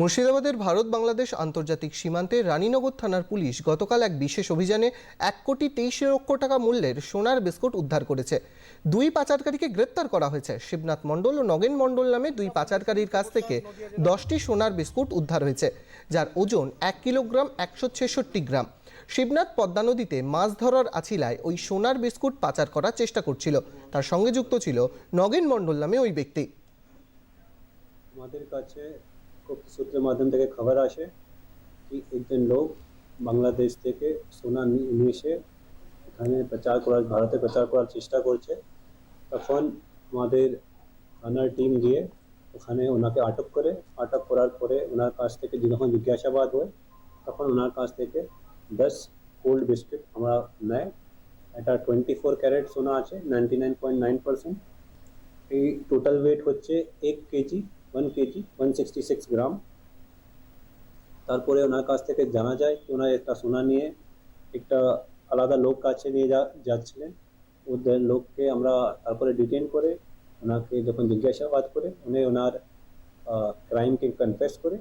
মুর্শিদাবাদের ভারত বাংলাদেশ আন্তর্জাতিক সীমান্তে রানীনগর থানার পুলিশ গতকাল এক বিশেষ অভিযানে এক কোটি তেইশ লক্ষ টাকা মূল্যের সোনার বিস্কুট উদ্ধার করেছে। দুই পাচারকারীকে গ্রেপ্তার করা হয়েছে। শিবনাথ মণ্ডল ও নগেন মণ্ডল নামে দুই পাচারকারীর কাছ থেকে দশটি সোনার বিস্কুট উদ্ধার হয়েছে, যার ওজন এক কিলোগ্রাম একশো ছেষট্টি গ্রাম। শিবনাথ পদ্মা নদীতে মাছ ধরার আছিলায় ওই সোনার বিস্কুট পাচার করার চেষ্টা করছিল। তার সঙ্গে যুক্ত ছিল নগেন মণ্ডল নামে ওই ব্যক্তি। আমাদের কাছে সূত্রের মাধ্যম থেকে খবর আসে কি একজন লোক বাংলাদেশ থেকে সোনা নিয়ে এসে এখানে প্রচার করার, ভারতে প্রচার করার চেষ্টা করছে। তখন আমাদের থানার টিম গিয়ে ওখানে ওনাকে আটক করে, আটক করার পরে ওনার কাছ থেকে যখন জিজ্ঞাসাবাদ হয়। তখন ওনার কাছ থেকে দশ কোল্ড বিস্কিট আমরা নেয়। এটা টোয়েন্টি ফোর ক্যারেট সোনা আছে ninety nine point nine percent এই টোটাল ওয়েট হচ্ছে এক KG. One KG one sixty six gram তারপরে ওনার কাছ থেকে জানা যায় ওনার একটা সোনা নিয়ে একটা আলাদা লোক কাছে নিয়ে যা, যাচ্ছিলেন। ওদের লোককে আমরা তারপরে ডিটেন করে ওনাকে যখন জিজ্ঞাসাবাদ করে, উনি ওনার ক্রাইমকে কনফেস করে